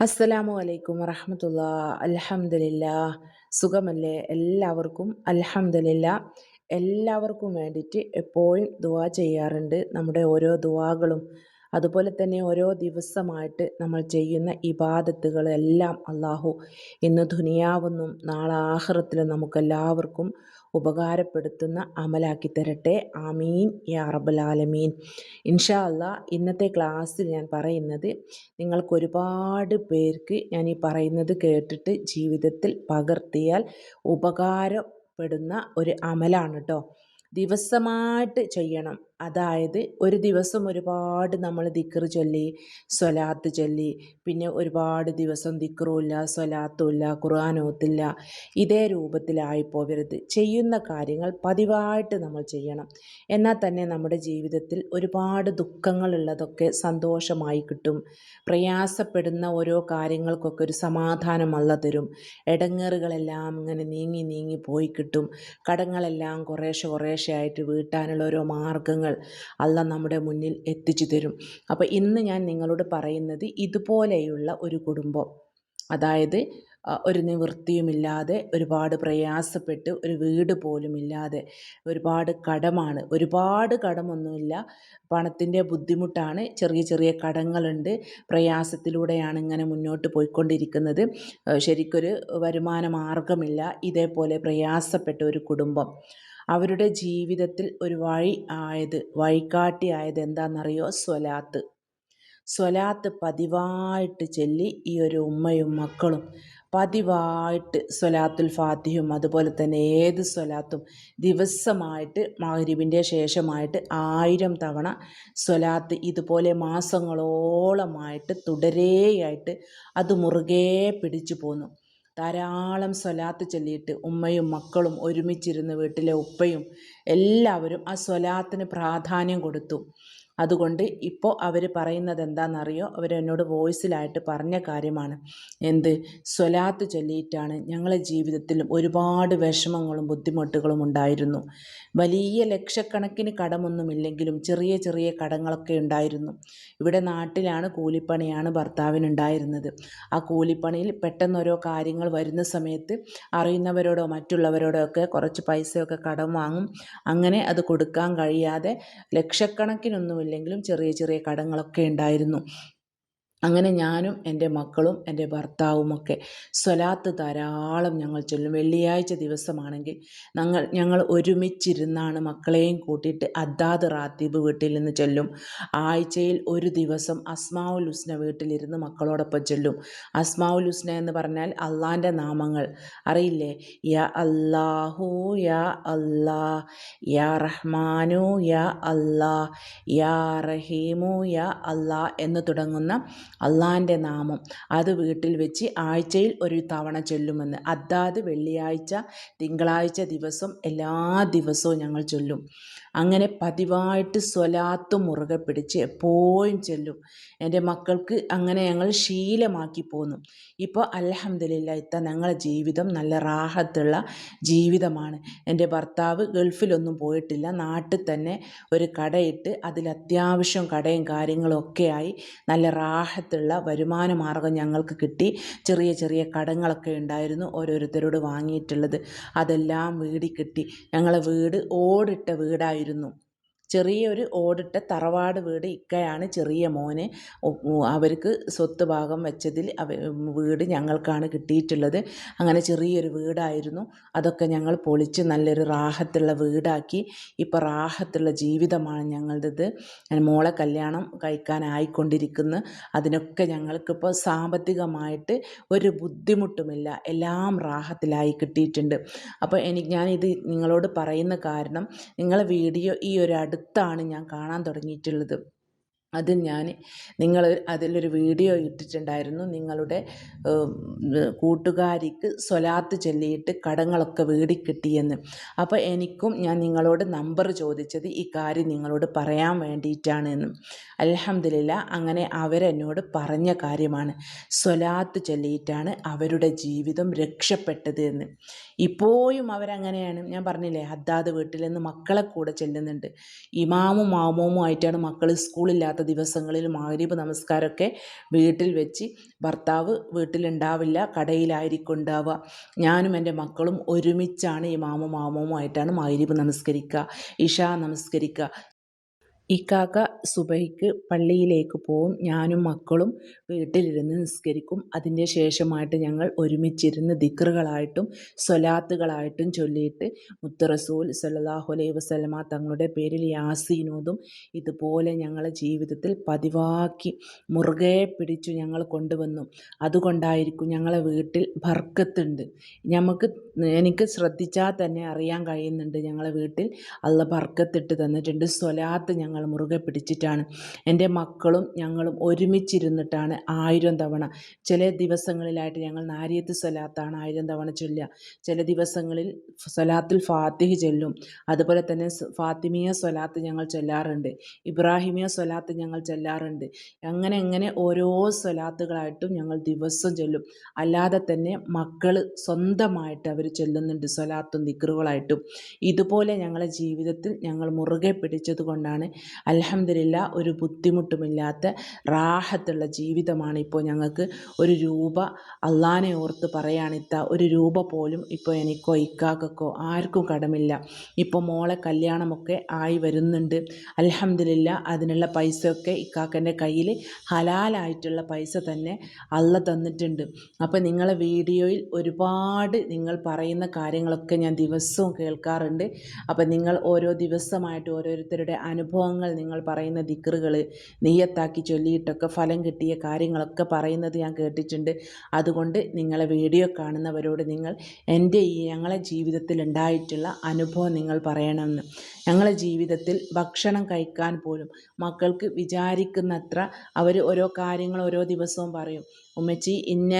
അസ്സലാമു അലൈക്കും വറഹമത്തുള്ള. അലഹമില്ല സുഖമല്ലേ? എല്ലാവർക്കും അലഹമില്ല എല്ലാവർക്കും വേണ്ടിയിട്ട് എപ്പോഴും ദുവാ ചെയ്യാറുണ്ട് നമ്മുടെ ഓരോ ദുവാകളും അതുപോലെ തന്നെ ഓരോ ദിവസമായിട്ട് നമ്മൾ ചെയ്യുന്ന ഇബാദത്തുകളെല്ലാം അള്ളാഹു ഇന്ന് ദുനിയാവെന്നും നാളെ ആഹ്റത്തിലും നമുക്കെല്ലാവർക്കും ഉപകാരപ്പെടുത്തുന്ന അമലാക്കി തരട്ടെ. ആമീൻ. യാ റബ്ബൽ ആലമീൻ. ഇൻഷാ അല്ലാ ഇന്നത്തെ ക്ലാസ്സിൽ ഞാൻ പറയുന്നത് നിങ്ങൾക്ക് ഒരുപാട് പേർക്ക് ഞാൻ ഈ പറയുന്നത് കേട്ടിട്ട് ജീവിതത്തിൽ പകർത്തിയാൽ ഉപകാരപ്പെടുന്ന ഒരു അമലാണ് കേട്ടോ ദിവസമായിട്ട് ചെയ്യണം. അതായത് ഒരു ദിവസം ഒരുപാട് നമ്മൾ ദിക്ർ ചൊല്ലി സ്വലാത്ത് ചൊല്ലി പിന്നെ ഒരുപാട് ദിവസം ദിക്റുമില്ല സ്വലാത്തുമില്ല ഖുർആാനോത്തില്ല ഇതേ രൂപത്തിലായി പോകരുത് ചെയ്യുന്ന കാര്യങ്ങൾ പതിവായിട്ട് നമ്മൾ ചെയ്യണം. എന്നാൽ തന്നെ നമ്മുടെ ജീവിതത്തിൽ ഒരുപാട് ദുഃഖങ്ങളുള്ളതൊക്കെ സന്തോഷമായി കിട്ടും. പ്രയാസപ്പെടുന്ന ഓരോ കാര്യങ്ങൾക്കൊക്കെ ഒരു സമാധാനം അല്ല തരും. ഇടങ്ങേറുകളെല്ലാം ഇങ്ങനെ നീങ്ങി നീങ്ങി പോയി കിട്ടും. കടങ്ങളെല്ലാം കുറേശ്ശെ കുറേശ്ശെ ആയിട്ട് വീട്ടാനുള്ള ഓരോ അല്ല നമ്മുടെ മുന്നിൽ എത്തിച്ചു തരും. അപ്പോൾ ഇന്ന് ഞാൻ നിങ്ങളോട് പറയുന്നത് ഇതുപോലെയുള്ള ഒരു കുടുംബം. അതായത് ഒരു നിവൃത്തിയുമില്ലാതെ ഒരുപാട് പ്രയാസപ്പെട്ട് ഒരു വീട് പോലുമില്ലാതെ ഒരുപാട് കടമാണ്. ഒരുപാട് കടമൊന്നുമില്ല. പണത്തിന്റെ ബുദ്ധിമുട്ടാണ്. ചെറിയ ചെറിയ കടങ്ങളുണ്ട്. പ്രയാസത്തിലൂടെയാണ് ഇങ്ങനെ മുന്നോട്ട് പോയിക്കൊണ്ടിരിക്കുന്നത്. ശരിക്കൊരു വരുമാന മാർഗമില്ല ഇതേപോലെ പ്രയാസപ്പെട്ട ഒരു കുടുംബം. അവരുടെ ജീവിതത്തിൽ ഒരു വഴി ആയത് വഴികാട്ടിയായത് എന്താണെന്നറിയോ? സ്വലാത്ത്. സ്വലാത്ത് പതിവായിട്ട് ചൊല്ലി ഈ ഒരു ഉമ്മയും മക്കളും പതിവായിട്ട് സ്വലാത്തുൽ ഫാത്തിഹും അതുപോലെ തന്നെ ഏത് സ്വലാത്തും ദിവസമായിട്ട് മഹരിബിന്റെ ശേഷമായിട്ട് ആയിരം തവണ സ്വലാത്ത് ഇതുപോലെ മാസങ്ങളോളമായിട്ട് തുടരെയായിട്ട് അത് മുറുകെ പിടിച്ചു പോന്നു. ധാരാളം സ്വലാത്ത് ചൊല്ലിയിട്ട് ഉമ്മയും മക്കളും ഒരുമിച്ചിരുന്ന് വീട്ടിലെ ഉപ്പയും എല്ലാവരും ആ സ്വലാത്തിന് പ്രാധാന്യം കൊടുത്തു. അതുകൊണ്ട് ഇപ്പോൾ അവർ പറയുന്നത് എന്താണെന്നറിയോ അവരെന്നോട് വോയിസിലായിട്ട് പറഞ്ഞ കാര്യമാണ്. എന്ത്? സ്വലാത്ത് ചൊല്ലിയിട്ടാണ് ഞങ്ങളെ ജീവിതത്തിൽ ഒരുപാട് വിഷമങ്ങളും ബുദ്ധിമുട്ടുകളും ഉണ്ടായിരുന്നു. വലിയ ലക്ഷക്കണക്കിന് കടമൊന്നുമില്ലെങ്കിലും ചെറിയ ചെറിയ കടങ്ങളൊക്കെ ഉണ്ടായിരുന്നു. ഇവിടെ നാട്ടിലാണ് കൂലിപ്പണിയാണ് ഭർത്താവിനുണ്ടായിരുന്നത്. ആ കൂലിപ്പണിയിൽ പെട്ടെന്ന് ഓരോ കാര്യങ്ങൾ വരുന്ന സമയത്ത് അറിയുന്നവരോടോ മറ്റുള്ളവരോടോ ഒക്കെ കുറച്ച് പൈസയൊക്കെ കടം വാങ്ങും. അങ്ങനെ അത് കൊടുക്കാൻ കഴിയാതെ ലക്ഷക്കണക്കിനൊന്നുമില്ല ഇല്ലെങ്കിലും ചെറിയ ചെറിയ കടങ്ങളൊക്കെ ഉണ്ടായിരുന്നു. അങ്ങനെ ഞാനും എന്റെ മക്കളും എന്റെ ഭർത്താവുമൊക്കെ സ്വലാത്ത് ധാരാളം ഞങ്ങൾ ചൊല്ലും. വെള്ളിയാഴ്ച ദിവസമാണെങ്കിൽ ഞങ്ങൾ ഞങ്ങൾ ഒരുമിച്ചിരുന്നാണ് മക്കളെയും കൂട്ടിയിട്ട് അദ്ദാദ് റാത്തീബ് വീട്ടിൽ നിന്ന് ചൊല്ലും. ആഴ്ചയിൽ ഒരു ദിവസം അസ്മാവുൽ ഹുസ്ന വീട്ടിലിരുന്ന് മക്കളോടൊപ്പം ചൊല്ലും. അസ്മാവുൽ ഹുസ്ന എന്ന് പറഞ്ഞാൽ അള്ളാന്റെ നാമങ്ങൾ. അറിയില്ലേ? യാ അല്ലാഹു യാ അല്ലാ യാ റഹ്മാനു യാ അല്ലാ യാ റഹീമു യാ അല്ലാ എന്ന് തുടങ്ങുന്ന അള്ളാന്റെ നാമം. അത് വീട്ടിൽ വെച്ച് ആഴ്ചയിൽ ഒരു തവണ ചൊല്ലുമെന്ന്. അതാത് വെള്ളിയാഴ്ച തിങ്കളാഴ്ച ദിവസം എല്ലാ ദിവസവും ഞങ്ങൾ ചൊല്ലും. അങ്ങനെ പതിവായിട്ട് സ്വലാത്ത് മുറുകെ പിടിച്ച് എപ്പോഴും ചെല്ലും. എന്റെ മക്കൾക്ക് അങ്ങനെ ഞങ്ങൾ ശീലമാക്കി പോന്നു. ഇപ്പോൾ അലഹമ്മദില്ല ഇത്ത ഞങ്ങളുടെ ജീവിതം നല്ല റാഹത്തുള്ള ജീവിതമാണ്. എന്റെ ഭർത്താവ് ഗൾഫിലൊന്നും പോയിട്ടില്ല. നാട്ടിൽ തന്നെ ഒരു കടയിട്ട് അതിൽ അത്യാവശ്യം കടയും കാര്യങ്ങളും ഒക്കെയായി നല്ല റാഹത്തുള്ള വരുമാന മാർഗം ഞങ്ങൾക്ക് കിട്ടി. ചെറിയ ചെറിയ കടങ്ങളൊക്കെ ഉണ്ടായിരുന്നു ഓരോരുത്തരോട് വാങ്ങിയിട്ടുള്ളത്. അതെല്ലാം വീടി കിട്ടി. ഞങ്ങളെ വീട് ഓടിട്ട വീടായിരുന്നു ആയിരുന്നു. ചെറിയൊരു ഓടിട്ട തറവാട് വീട് ഇക്കയാണ് ചെറിയ മോന്. അവർക്ക് സ്വത്ത് ഭാഗം വെച്ചതിൽ വീട് ഞങ്ങൾക്കാണ് കിട്ടിയിട്ടുള്ളത്. അങ്ങനെ ചെറിയൊരു വീടായിരുന്നു. അതൊക്കെ ഞങ്ങൾ പൊളിച്ച് നല്ലൊരു റാഹത്തുള്ള വീടാക്കി. ഇപ്പോൾ റാഹത്തുള്ള ജീവിതമാണ് ഞങ്ങളുടേത്. മോളെ കല്യാണം കഴിക്കാനായിക്കൊണ്ടിരിക്കുന്നു അതിനൊക്കെ ഞങ്ങൾക്കിപ്പോൾ സാമ്പത്തികമായിട്ട് ഒരു ബുദ്ധിമുട്ടുമില്ല. എല്ലാം റാഹത്തിലായി കിട്ടിയിട്ടുണ്ട്. അപ്പോൾ എനിക്ക് ഞാനിത് നിങ്ങളോട് പറയുന്ന കാരണം നിങ്ങളെ വീഡിയോ ഈ ഒരു അടുത്താണ് ഞാൻ കാണാൻ തുടങ്ങിയിട്ടുള്ളത്. അതിൽ ഞാൻ നിങ്ങൾ അതിലൊരു വീഡിയോ ഇട്ടിട്ടുണ്ടായിരുന്നു. നിങ്ങളുടെ കൂട്ടുകാരിക്ക് സ്വലാത്ത് ചൊല്ലിയിട്ട് കടങ്ങളൊക്കെ വീടിക്കിട്ടിയെന്ന് അപ്പോൾ എനിക്കും ഞാൻ നിങ്ങളോട് നമ്പർ ചോദിച്ചത് ഈ കാര്യം നിങ്ങളോട് പറയാൻ വേണ്ടിയിട്ടാണ് എന്ന് അലഹമില്ല അങ്ങനെ അവരെന്നോട് പറഞ്ഞ കാര്യമാണ്. സ്വലാത്ത് ചൊല്ലിയിട്ടാണ് അവരുടെ ജീവിതം രക്ഷപ്പെട്ടത് എന്ന്. ഇപ്പോഴും അവരങ്ങനെയാണ്. ഞാൻ പറഞ്ഞില്ലേ ഹദ്ദാദ് വീട്ടിൽ നിന്ന് മക്കളെ കൂടെ ചെല്ലുന്നുണ്ട്. ഇമാമും മാമോമും ആയിട്ടാണ് മക്കൾ സ്കൂളില്ലാത്ത അല്ലാത്ത ദിവസങ്ങളിൽ മാരീപ് നമസ്കാരമൊക്കെ വീട്ടിൽ വെച്ച് ഭർത്താവ് വീട്ടിലുണ്ടാവില്ല കടയിലായിരിക്കും ഉണ്ടാവുക ഞാനും എന്റെ മക്കളും ഒരുമിച്ചാണ് ഇമാമും മാമൂമുമായിട്ടാണ് മാരീപ് നമസ്കരിക്കുക ഇഷ നമസ്കരിക്കുക. ഇക്കാക്ക സുബഹിക്ക് പള്ളിയിലേക്ക് പോവും. ഞാനും മക്കളും വീട്ടിലിരുന്ന് നിസ്കരിക്കും. അതിന്റെ ശേഷമായിട്ട് ഞങ്ങൾ ഒരുമിച്ചിരുന്ന് ദിക്റുകളായിട്ടും സ്വലാത്തുകളായിട്ടും ചൊല്ലിയിട്ട് മുത്തറസൂൽ സല്ലല്ലാഹു അലൈഹി വസല്ലമ തങ്ങളുടെ പേരിൽ യാസീനോദും ഇതുപോലെ ഞങ്ങളെ ജീവിതത്തിൽ പതിവാക്കി മുറുകെ പിടിച്ചു ഞങ്ങൾ കൊണ്ടുവന്നു. അതുകൊണ്ടായിരിക്കും ഞങ്ങളെ വീട്ടിൽ ഭർക്കത്തുണ്ട് നമുക്ക് എനിക്ക് ശ്രദ്ധിച്ചാൽ തന്നെ അറിയാൻ കഴിയുന്നുണ്ട് ഞങ്ങളെ വീട്ടിൽ അള്ള ഭർക്കത്തിട്ട് തന്നിട്ടുണ്ട്. സ്വലാത്ത് ഞങ്ങൾ ഞങ്ങൾ മുറുകെ പിടിച്ചിട്ടാണ്. എന്റെ മക്കളും ഞങ്ങളും ഒരുമിച്ചിരുന്നിട്ടാണ് ആയിരം തവണ. ചില ദിവസങ്ങളിലായിട്ട് ഞങ്ങൾ നാരിയത്ത് സ്വലാത്താണ് ആയിരം തവണ ചൊല്ലുക. ചില ദിവസങ്ങളിൽ സ്വലാത്തിൽ ഫാത്തിഹ് ചൊല്ലും. അതുപോലെ തന്നെ ഫാത്തിമിയ സ്വലാത്ത് ഞങ്ങൾ ചൊല്ലാറുണ്ട്. ഇബ്രാഹിമിയ സ്വലാത്ത് ഞങ്ങൾ ചൊല്ലാറുണ്ട്. അങ്ങനെ അങ്ങനെ ഓരോ സ്വലാത്തുകളായിട്ടും ഞങ്ങൾ ദിവസം ചൊല്ലും. അല്ലാതെ തന്നെ മക്കൾ സ്വന്തമായിട്ട് അവർ ചൊല്ലുന്നുണ്ട് സ്വലാത്തും ദിക്റുകളായിട്ടും. ഇതുപോലെ ഞങ്ങളുടെ ജീവിതത്തിൽ ഞങ്ങൾ മുറുകെ പിടിച്ചത് കൊണ്ടാണ് അൽഹംദുലില്ല ഒരു ബുദ്ധിമുട്ടുമില്ലാത്ത റാഹത്തുള്ള ജീവിതമാണ് ഇപ്പോൾ ഞങ്ങൾക്ക് ഒരു രൂപ അള്ളാനെ ഓർത്ത് പറയാണിത്ത ഒരു രൂപ പോലും ഇപ്പോൾ എനിക്കോ ഇക്കാക്കോ ആർക്കും കടമില്ല. ഇപ്പോൾ മോളെ കല്യാണമൊക്കെ ആയി വരുന്നുണ്ട്. അലഹമില്ല അതിനുള്ള പൈസയൊക്കെ ഇക്കാക്കന്റെ കയ്യിൽ ഹലാലായിട്ടുള്ള പൈസ തന്നെ അള്ള തന്നിട്ടുണ്ട്. അപ്പോൾ നിങ്ങളെ വീഡിയോയിൽ ഒരുപാട് നിങ്ങൾ പറയുന്ന കാര്യങ്ങളൊക്കെ ഞാൻ ദിവസവും കേൾക്കാറുണ്ട്. അപ്പോൾ നിങ്ങൾ ഓരോ ദിവസമായിട്ട് ഓരോരുത്തരുടെ അനുഭവങ്ങൾ നിങ്ങൾ പറയുന്ന ദിക്റുകൾ നെയ്യത്താക്കി ചൊല്ലിയിട്ടൊക്കെ ഫലം കിട്ടിയ കാര്യങ്ങളൊക്കെ പറയുന്നത് ഞാൻ കേട്ടിട്ടുണ്ട്. അതുകൊണ്ട് നിങ്ങളെ വീഡിയോ കാണുന്നവരോട് നിങ്ങൾ എന്റെ ഈ ഞങ്ങളെ ജീവിതത്തിൽ ഉണ്ടായിട്ടുള്ള അനുഭവം നിങ്ങൾ പറയണമെന്ന്. ഞങ്ങളെ ജീവിതത്തിൽ ഭക്ഷണം കഴിക്കാൻ പോലും മക്കൾക്ക് വിചാരിക്കുന്നത്ര അവർ ഓരോ കാര്യങ്ങൾ ഓരോ ദിവസവും പറയും. ഉമ്മച്ചി ഇന്ന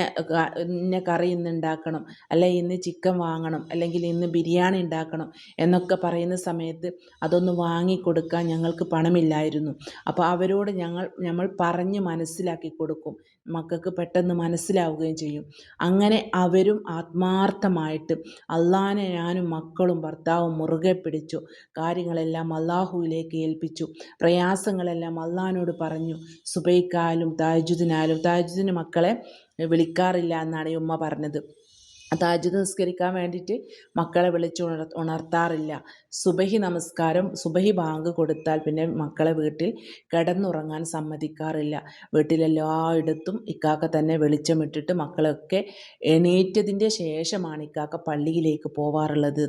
ഇന്ന കറി ഇന്ന് ഉണ്ടാക്കണം അല്ലെ ഇന്ന് ചിക്കൻ വാങ്ങണം. അല്ലെങ്കിൽ ഇന്ന് ബിരിയാണി ഉണ്ടാക്കണം എന്നൊക്കെ പറയുന്ന സമയത്ത് അതൊന്ന് വാങ്ങിക്കൊടുക്കാൻ ഞങ്ങൾക്ക് പണമില്ലായിരുന്നു. അപ്പോൾ അവരോട് ഞങ്ങൾ നമ്മൾ പറഞ്ഞ് മനസ്സിലാക്കി കൊടുക്കും. മക്കൾക്ക് പെട്ടെന്ന് മനസ്സിലാവുകയും ചെയ്യും. അങ്ങനെ അവരും ആത്മാർത്ഥമായിട്ട് അള്ളാനെ ഞാനും മക്കളും ഭർത്താവും മുറുകെ പിടിച്ചു. കാര്യങ്ങളെല്ലാം അള്ളാഹുവിലേക്ക് ഏൽപ്പിച്ചു. പ്രയാസങ്ങളെല്ലാം അള്ളഹാനോട് പറഞ്ഞു. സുബൈക്കാലും താജുദിനാലും താജുദിന് മക്കളെ വിളിക്കാറില്ല എന്നാണ് ഉമ്മ പറഞ്ഞത്. താജ്ജുദ് നിസ്കരിക്കാൻ വേണ്ടിയിട്ട് മക്കളെ വിളിച്ച് ഉണർ ഉണർത്താറില്ല. സുബഹി നമസ്കാരം സുബഹി ബാങ്ക് കൊടുത്താൽ പിന്നെ മക്കളെ വീട്ടിൽ കിടന്നുറങ്ങാൻ സമ്മതിക്കാറില്ല. വീട്ടിലെല്ലായിടത്തും ഇക്കാക്ക തന്നെ വെളിച്ചമിട്ടിട്ട് മക്കളൊക്കെ എണീറ്റതിന്റെ ശേഷമാണ് ഇക്കാക്ക പള്ളിയിലേക്ക് പോവാറുള്ളത്.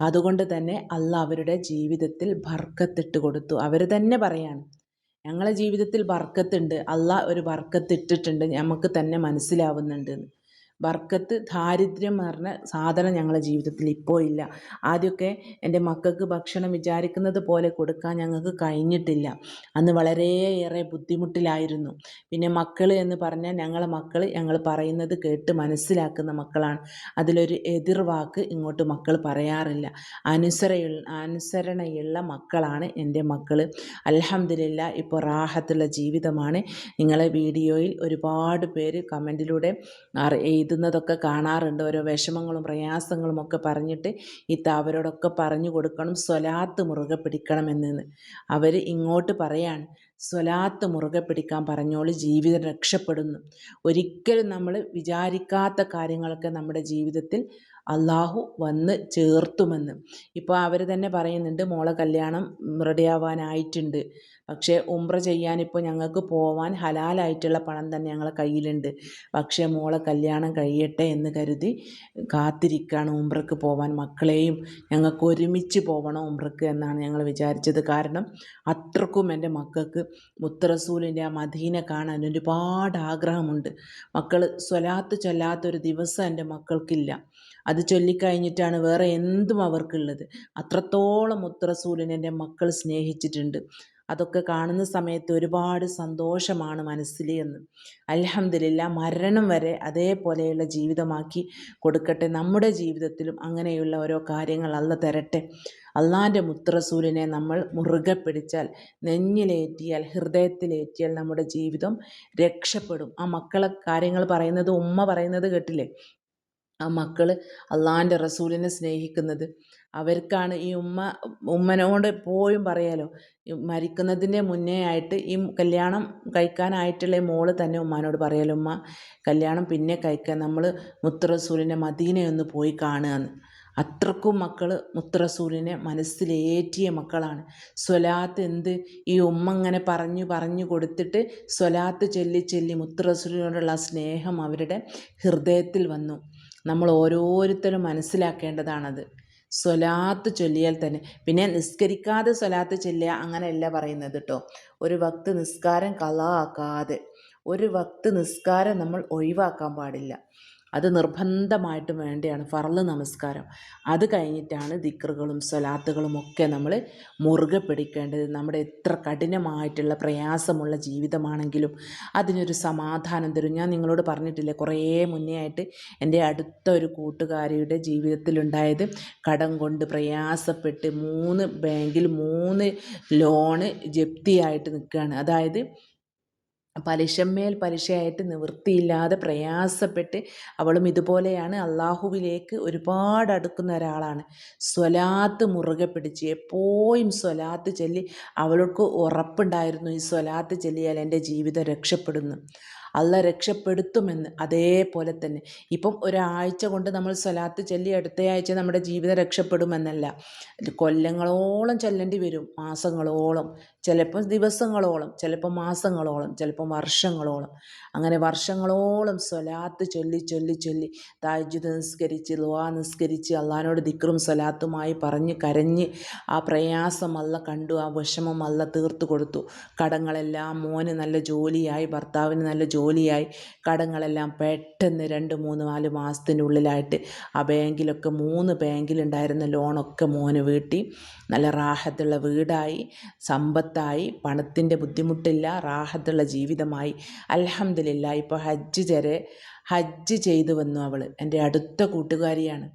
അതുകൊണ്ട് തന്നെ അല്ല അവരുടെ ജീവിതത്തിൽ ബർക്കത്തിട്ട് കൊടുത്തു. അവർ തന്നെ പറയാണ് ഞങ്ങളെ ജീവിതത്തിൽ ബർക്കത്തുണ്ട്. അല്ല ഒരു ബർക്കത്തിട്ടിട്ടുണ്ട്. നമുക്ക് തന്നെ മനസ്സിലാവുന്നുണ്ട്. ബർക്കത്ത് ദാരിദ്ര്യം പറഞ്ഞ സാധനം ഞങ്ങളുടെ ജീവിതത്തിൽ ഇപ്പോൾ ഇല്ല. ആദ്യമൊക്കെ എന്റെ മക്കൾക്ക് ഭക്ഷണം വിചാരിക്കുന്നത് പോലെ കൊടുക്കാൻ ഞങ്ങൾക്ക് കഴിഞ്ഞിട്ടില്ല. അന്ന് വളരെയേറെ ബുദ്ധിമുട്ടിലായിരുന്നു. പിന്നെ മക്കൾ എന്ന് പറഞ്ഞാൽ ഞങ്ങളെ മക്കൾ ഞങ്ങൾ പറയുന്നത് കേട്ട് മനസ്സിലാക്കുന്ന മക്കളാണ്. അതിലൊരു എതിർവാക്ക് ഇങ്ങോട്ട് മക്കൾ പറയാറില്ല. അനുസരയുള്ള അനുസരണയുള്ള മക്കളാണ് എന്റെ മക്കൾ അലഹമില്ല ഇപ്പോൾ റാഹത്തുള്ള ജീവിതമാണ്. നിങ്ങളെ വീഡിയോയിൽ ഒരുപാട് പേര് കമന്റിലൂടെ എഴുതുന്നതൊക്കെ കാണാറുണ്ട്. ഓരോ വിഷമങ്ങളും പ്രയാസങ്ങളും ഒക്കെ പറഞ്ഞിട്ട് ഇത്ത അവരോടൊക്കെ പറഞ്ഞു കൊടുക്കണം. സ്വലാത്ത് മുറുകെ പിടിക്കണമെന്ന് അവർ ഇങ്ങോട്ട് പറയാണ് സ്വലാത്ത് മുറുകെ പിടിക്കാൻ പറഞ്ഞോളി ജീവിതം രക്ഷപ്പെടുന്നു. ഒരിക്കലും നമ്മൾ വിചാരിക്കാത്ത കാര്യങ്ങളൊക്കെ നമ്മുടെ ജീവിതത്തിൽ അള്ളാഹു വന്ന് ചേർത്തുമെന്ന്. ഇപ്പോൾ അവർ തന്നെ പറയുന്നുണ്ട് മോളെ കല്യാണം റെഡിയാവാനായിട്ടുണ്ട് പക്ഷേ ഉംറ ചെയ്യാനിപ്പോൾ ഞങ്ങൾക്ക് പോവാൻ ഹലാലായിട്ടുള്ള പണം തന്നെ ഞങ്ങളെ കയ്യിലുണ്ട്. പക്ഷേ മോളെ കല്യാണം കഴിയട്ടെ എന്ന് കരുതി കാത്തിരിക്കുകയാണ് ഉംറക്ക് പോവാൻ. മക്കളെയും ഞങ്ങൾക്ക് ഒരുമിച്ച് പോകണം ഉംറക്ക് എന്നാണ് ഞങ്ങൾ വിചാരിച്ചത്. കാരണം അത്രക്കും എന്റെ മക്കൾക്ക് മുത്തറസൂലിന്റെ ആ മദീന കാണാൻ ഒരുപാട് ആഗ്രഹമുണ്ട്. മക്കൾ സ്വലാത്ത് ചൊല്ലാത്തൊരു ദിവസം എന്റെ മക്കൾക്കില്ല. അത് ചൊല്ലിക്കഴിഞ്ഞിട്ടാണ് വേറെ എന്തും അവർക്കുള്ളത്. അത്രത്തോളം മുത്തറസൂലിനെ എന്റെ മക്കൾ സ്നേഹിച്ചിട്ടുണ്ട്. അതൊക്കെ കാണുന്ന സമയത്ത് ഒരുപാട് സന്തോഷമാണ് മനസ്സിൽ എന്ന്. അലഹമില്ല മരണം വരെ അതേപോലെയുള്ള ജീവിതമാക്കി കൊടുക്കട്ടെ. നമ്മുടെ ജീവിതത്തിലും അങ്ങനെയുള്ള ഓരോ കാര്യങ്ങൾ അല്ല തരട്ടെ. അള്ളാന്റെ മുത്രസൂലിനെ നമ്മൾ മുറുകെ പിടിച്ചാൽ നെഞ്ഞിലേറ്റിയാൽ ഹൃദയത്തിലേറ്റിയാൽ നമ്മുടെ ജീവിതം രക്ഷപ്പെടും. ആ മക്കളെ കാര്യങ്ങൾ പറയുന്നത് ഉമ്മ പറയുന്നത് കേട്ടില്ലേ? ആ മക്കൾ അള്ളാഹാന്റെ റസൂലിനെ സ്നേഹിക്കുന്നത്. അവർക്കാണ് ഈ ഉമ്മ ഉമ്മനോട് എപ്പോഴും പറയാലോ മരിക്കുന്നതിന്റെ മുന്നേ ആയിട്ട് ഈ കല്യാണം കഴിക്കാനായിട്ടുള്ള മോൾ തന്നെ ഉമ്മാനോട് പറയാലോ ഉമ്മ കല്യാണം പിന്നെ കഴിക്കാൻ നമ്മൾ മുത്ത് റസൂലിന്റെ മദീനയൊന്ന് പോയി കാണുകയെന്ന് അത്രക്കും മക്കൾ മുത്തറസൂലിനെ മനസ്സിലേറ്റിയ മക്കളാണ്. സ്വലാത്ത് എന്ത്? ഈ ഉമ്മ ഇങ്ങനെ പറഞ്ഞു പറഞ്ഞു കൊടുത്തിട്ട് സ്വലാത്ത് ചൊല്ലി ചൊല്ലി മുത്തറസൂലിനോടുള്ള സ്നേഹം അവരുടെ ഹൃദയത്തിൽ വന്നു. നമ്മൾ ഓരോരുത്തരും മനസ്സിലാക്കേണ്ടതാണത്. സ്വലാത്ത് ചൊല്ലിയാൽ തന്നെ. പിന്നെ നിസ്കരിക്കാതെ സ്വലാത്ത് ചൊല്ലുക അങ്ങനെയല്ല പറയുന്നത് കേട്ടോ ഒരു വക്ത് നിസ്കാരം കളാക്കാതെ ഒരു വക്ത് നിസ്കാരം നമ്മൾ ഒഴിവാക്കാൻ പാടില്ല. അത് നിർബന്ധമായിട്ടും വേണ്ടിയാണ് ഫർൾ നമസ്കാരം. അത് കഴിഞ്ഞിട്ടാണ് ദിക്റുകളും സ്വലാത്തുകളും ഒക്കെ നമ്മൾ മുറുകെ പിടിക്കേണ്ടത്. നമ്മുടെ എത്ര കഠിനമായിട്ടുള്ള പ്രയാസമുള്ള ജീവിതമാണെങ്കിലും അതിനൊരു സമാധാനം തരും. ഞാൻ നിങ്ങളോട് പറഞ്ഞിട്ടില്ലേ കുറേ മുന്നേ ആയിട്ട് എന്റെ അടുത്ത ഒരു കൂട്ടുകാരിയുടെ ജീവിതത്തിലുണ്ടായത് കടം കൊണ്ട് പ്രയാസപ്പെട്ട് മൂന്ന് ബാങ്കിൽ മൂന്ന് ലോണ് ജപ്തിയായിട്ട് നിൽക്കുകയാണ്. അതായത് പലിശമേൽ പലിശയായിട്ട് നിവൃത്തിയില്ലാതെ പ്രയാസപ്പെട്ട് അവളും ഇതുപോലെയാണ് അള്ളാഹുവിലേക്ക് ഒരുപാട് അടുക്കുന്ന ഒരാളാണ്. സ്വലാത്ത് മുറുകെ പിടിച്ച് എപ്പോഴും സ്വലാത്ത് ചൊല്ലി അവൾക്ക് ഉറപ്പുണ്ടായിരുന്നു ഈ സ്വലാത്ത് ചൊല്ലിയാൽ എന്റെ ജീവിതം രക്ഷപ്പെടുന്നു. അല്ല രക്ഷപ്പെടുത്തുമെന്ന് അതേപോലെ തന്നെ. ഇപ്പം ഒരാഴ്ച കൊണ്ട് നമ്മൾ സ്വലാത്ത് ചൊല്ലി അടുത്ത ആഴ്ച നമ്മുടെ ജീവിതം രക്ഷപ്പെടുമെന്നല്ല. കൊല്ലങ്ങളോളം ചൊല്ലേണ്ടി വരും മാസങ്ങളോളം. ചിലപ്പം ദിവസങ്ങളോളം ചിലപ്പോൾ മാസങ്ങളോളം ചിലപ്പം വർഷങ്ങളോളം. അങ്ങനെ വർഷങ്ങളോളം സ്വലാത്ത് ചൊല്ലി ചൊല്ലി ചൊല്ലി താജ്ജുദ് നിസ്കരിച്ച് ലുവാ നിസ്കരിച്ച് അള്ളഹാനോട് ദിക്റും സ്വലാത്തുമായി പറഞ്ഞ് കരഞ്ഞ് ആ പ്രയാസം അല്ല കണ്ടു ആ വിഷമം അല്ല തീർത്തു കൊടുത്തു. കടങ്ങളെല്ലാം മോന് നല്ല ജോലിയായി ഭർത്താവിന് നല്ല ജോലിയായി. കടങ്ങളെല്ലാം പെട്ടെന്ന് രണ്ട് മൂന്ന് നാല് മാസത്തിനുള്ളിലായിട്ട് ആ ബാങ്കിലൊക്കെ മൂന്ന് ബാങ്കിലുണ്ടായിരുന്ന ലോണൊക്കെ മോന് വീട്ടി. നല്ല റാഹത്തുള്ള വീടായി. സമ്പത്തായി പണത്തിന്റെ ബുദ്ധിമുട്ടില്ല റാഹത്തുള്ള ജീവിതമായി. അലഹമില്ല ഇപ്പോൾ ഹജ്ജ് വരെ ഹജ്ജ് ചെയ്തു വന്നു അവൾ എന്റെ അടുത്ത കൂട്ടുകാരിയാണ്.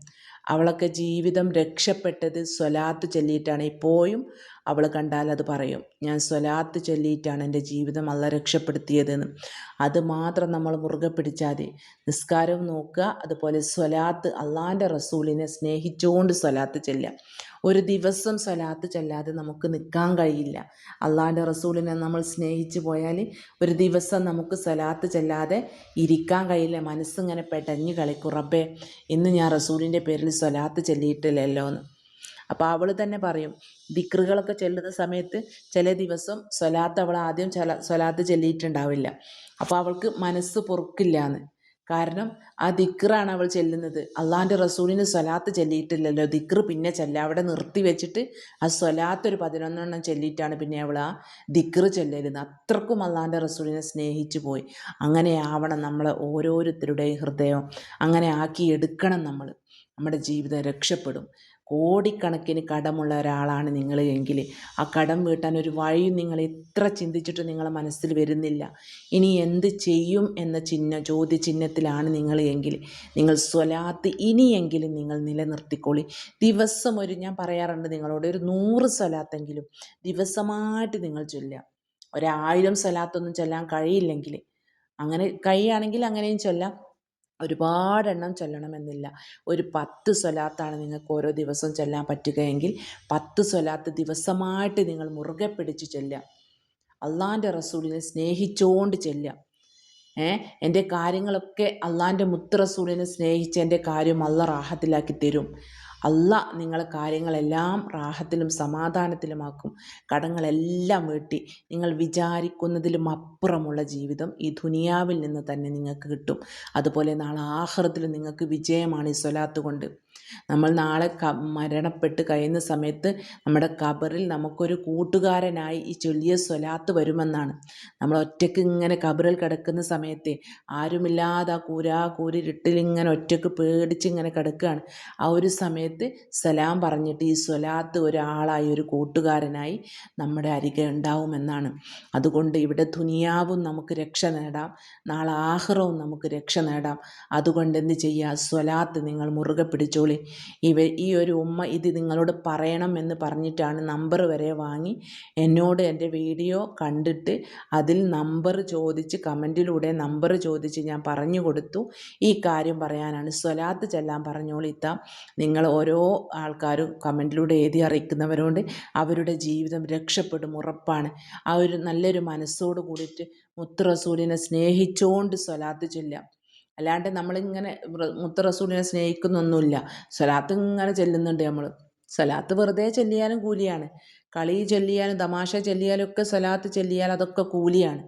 അവളൊക്കെ ജീവിതം രക്ഷപ്പെട്ടത് സ്വലാത്ത് ചൊല്ലിയിട്ടാണ്. ഇപ്പോഴും അവൾ കണ്ടാൽ അത് പറയും. ഞാൻ സ്വലാത്ത് ചൊല്ലിയിട്ടാണ് എന്റെ ജീവിതം അല്ല രക്ഷപ്പെടുത്തിയതെന്ന്. അത് മാത്രം നമ്മൾ മുറുകെ പിടിച്ചാൽ മതി. നിസ്കാരവും നോക്കുക. അതുപോലെ സ്വലാത്ത് അള്ളാന്റെ റസൂലിനെ സ്നേഹിച്ചുകൊണ്ട് സ്വലാത്ത് ചെല്ലുക. ഒരു ദിവസം സ്വലാത്ത് ചൊല്ലാതെ നമുക്ക് നിൽക്കാൻ കഴിയില്ല. അള്ളാന്റെ റസൂലിനെ നമ്മൾ സ്നേഹിച്ചു പോയാൽ ഒരു ദിവസം നമുക്ക് സ്വലാത്ത് ചെല്ലാതെ ഇരിക്കാൻ കഴിയില്ല. മനസ്സിങ്ങനെ പെടഞ്ഞ് കളിക്കും. റബ്ബേ ഇന്ന് ഞാൻ റസൂലിന്റെ പേരിൽ സ്വലാത്ത് ചെല്ലിയിട്ടില്ലല്ലോ എന്ന്. അപ്പോൾ അവൾ തന്നെ പറയും ദിക്റുകളൊക്കെ ചെല്ലുന്ന സമയത്ത് ചില ദിവസം സ്വലാത്ത് അവൾ ആദ്യം സ്വലാത്ത് ചെല്ലിയിട്ടുണ്ടാവില്ല. അപ്പോൾ അവൾക്ക് മനസ്സ് പൊറുക്കില്ല എന്ന്. കാരണം ആ ദിക്റാണ് അവൾ ചെല്ലുന്നത്. അള്ളാഹിന്റെ റസൂലിന് സ്വലാത്ത് ചെല്ലിയിട്ടില്ലല്ലോ. ദിക്ർ പിന്നെ ചെല്ല. അവിടെ നിർത്തി വെച്ചിട്ട് ആ സ്വലാത്ത് ഒരു പതിനൊന്നെണ്ണം ചെല്ലിയിട്ടാണ് പിന്നെ അവൾ ആ ദിക്ർ ചെല്ലരുത് അത്രക്കും അള്ളാഹിന്റെ റസൂലിനെ സ്നേഹിച്ചു പോയി. അങ്ങനെ ആവണം നമ്മൾ ഓരോരുത്തരുടെയും ഹൃദയം. അങ്ങനെ ആക്കി എടുക്കണം നമ്മൾ. നമ്മുടെ ജീവിതം രക്ഷപ്പെടും. കോടിക്കണക്കിന് കടമുള്ള ഒരാളാണ് നിങ്ങൾ എങ്കിൽ. ആ കടം വീട്ടാൻ ഒരു വഴിയും നിങ്ങൾ എത്ര ചിന്തിച്ചിട്ട് നിങ്ങളെ മനസ്സിൽ വരുന്നില്ല. ഇനി എന്ത് ചെയ്യും എന്ന ചിഹ്ന ചോദ്യചിഹ്നത്തിലാണ് നിങ്ങൾ എങ്കിൽ. നിങ്ങൾ സ്വലാത്ത് ഇനിയെങ്കിലും നിങ്ങൾ നിലനിർത്തിക്കോളി. ദിവസം ഒരു ഞാൻ പറയാറുണ്ട് നിങ്ങളോട് ഒരു നൂറ് സ്വലാത്തെങ്കിലും ദിവസമായിട്ട് നിങ്ങൾ ചൊല്ലുക. ഒരായിരം സ്വലാത്തൊന്നും ചൊല്ലാൻ കഴിയില്ലെങ്കിൽ. അങ്ങനെ കഴിയുകയാണെങ്കിൽ അങ്ങനെയും ചൊല്ലാം. ഒരുപാടെണ്ണം ചൊല്ലണമെന്നില്ല. ഒരു പത്ത് സ്വലാത്താണ് നിങ്ങൾക്ക് ഓരോ ദിവസവും ചൊല്ലാൻ പറ്റുകയെങ്കിൽ പത്ത് സ്വലാത്ത് ദിവസമായിട്ട് നിങ്ങൾ മുറുകെ പിടിച്ച് ചൊല്ലുക. അള്ളാന്റെ റസൂലിനെ സ്നേഹിച്ചുകൊണ്ട് ചെല്ലുക. ഏ? എന്റെ കാര്യങ്ങളൊക്കെ അള്ളാന്റെ മുത്ത് റസൂലിനെ സ്നേഹിച്ച് എന്റെ കാര്യം അള്ള റാഹത്തിലാക്കി തരും. അല്ല നിങ്ങളെ കാര്യങ്ങളെല്ലാം റാഹത്തിലും സമാധാനത്തിലുമാക്കും. കടങ്ങളെല്ലാം വീട്ടി നിങ്ങൾ വിചാരിക്കുന്നതിലും അപ്പുറമുള്ള ജീവിതം ഈ ദുനിയാവിൽ നിന്ന് തന്നെ നിങ്ങൾക്ക് കിട്ടും. അതുപോലെ നാളെ ആഹ്റത്തിൽ നിങ്ങൾക്ക് വിജയമാണ് ഈ സ്വലാത്ത് കൊണ്ട്. നമ്മൾ നാളെ മരണപ്പെട്ട് കഴിയുന്ന സമയത്ത് നമ്മുടെ ഖബറിൽ നമുക്കൊരു കൂട്ടുകാരനായി ഈ ചൊല്ലിയ സ്വലാത്ത് വരുമെന്നാണ്. നമ്മൾ ഒറ്റയ്ക്ക് ഇങ്ങനെ ഖബറിൽ കിടക്കുന്ന സമയത്ത് ആരുമില്ലാതെ ആ കൂരാ കൂരിരുട്ടിൽ ഇങ്ങനെ ഒറ്റയ്ക്ക് പേടിച്ച് ഇങ്ങനെ കിടക്കുകയാണ്. ആ ഒരു സമയത്ത് സലാം പറഞ്ഞിട്ട് ഈ സ്വലാത്ത് ഒരാളായി ഒരു കൂട്ടുകാരനായി നമ്മുടെ അരികെ ഉണ്ടാവുമെന്നാണ്. അതുകൊണ്ട് ഇവിടെ ദുനിയാവും നമുക്ക് രക്ഷ നേടാം നാളെ ആഹ്റവും നമുക്ക് രക്ഷ നേടാം. അതുകൊണ്ട് എന്ത് ചെയ്യുക? സ്വലാത്ത് നിങ്ങൾ മുറുകെ പിടിച്ചോളി ഇവ ഈ ഒരു ഉമ്മ ഇത് നിങ്ങളോട് പറയണം എന്ന് പറഞ്ഞിട്ടാണ് നമ്പർ വരെ വാങ്ങി എന്നോട് എന്റെ വീഡിയോ കണ്ടിട്ട് അതിൽ നമ്പർ ചോദിച്ച് കമന്റിലൂടെ നമ്പർ ചോദിച്ച് ഞാൻ പറഞ്ഞു കൊടുത്തു. ഈ കാര്യം പറയാനാണ്. സ്വലാത്ത് ചെല്ലാൻ പറഞ്ഞോളിത്ത നിങ്ങൾ ഓരോ ആൾക്കാരും കമന്റിലൂടെ എഴുതി അറിയിക്കുന്നവരോട് അവരുടെ ജീവിതം രക്ഷപ്പെടും ഉറപ്പാണ്. ആ ഒരു നല്ലൊരു മനസ്സോട് കൂടിയിട്ട് മുത്തറസൂലിനെ സ്നേഹിച്ചുകൊണ്ട് സ്വലാത്ത് ചൊല്ലാം അല്ലാണ്ട് നമ്മളിങ്ങനെ മുത്ത റസൂലിനെ സ്നേഹിക്കുന്നൊന്നുമില്ല. സ്വലാത്ത് ഇങ്ങനെ ചെല്ലുന്നുണ്ട് നമ്മൾ സ്വലാത്ത് വെറുതെ ചെല്ലിയാലും കൂലിയാണ്. കളി ചൊല്ലിയാലും തമാശ ചൊല്ലിയാലും ഒക്കെ സ്വലാത്ത് ചൊല്ലിയാൽ അതൊക്കെ കൂലിയാണ്.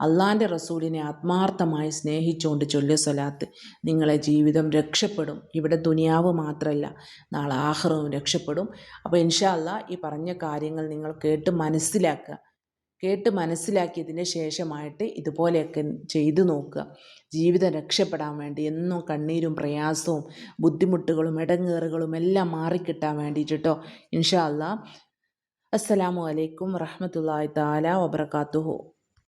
അള്ളാന്റെ റസൂലിനെ ആത്മാർത്ഥമായി സ്നേഹിച്ചുകൊണ്ട് ചൊല്ലിയ സ്വലാത്ത്. നിങ്ങളെ ജീവിതം രക്ഷപ്പെടും. ഇവിടെ ദുനിയാവ് മാത്രമല്ല നാളെ ആഹ്റവും രക്ഷപ്പെടും. അപ്പോൾ ഇൻഷാ ഈ പറഞ്ഞ കാര്യങ്ങൾ നിങ്ങൾ കേട്ട് മനസ്സിലാക്കുക. കേട്ട് മനസ്സിലാക്കിയതിന് ശേഷമായിട്ട് ഇതുപോലെയൊക്കെ ചെയ്തു നോക്കുക. ജീവിതം രക്ഷപ്പെടാൻ വേണ്ടി എന്നും കണ്ണീരും പ്രയാസവും ബുദ്ധിമുട്ടുകളും ഇടങ്ങേറുകളും എല്ലാം മാറിക്കിട്ടാൻ വേണ്ടിയിട്ട് ഇൻഷാ അല്ലാ അസ്സലാമു അലൈക്കും വറഹമത്തല്ലാഹി താല വബർക്കാത്തുഹു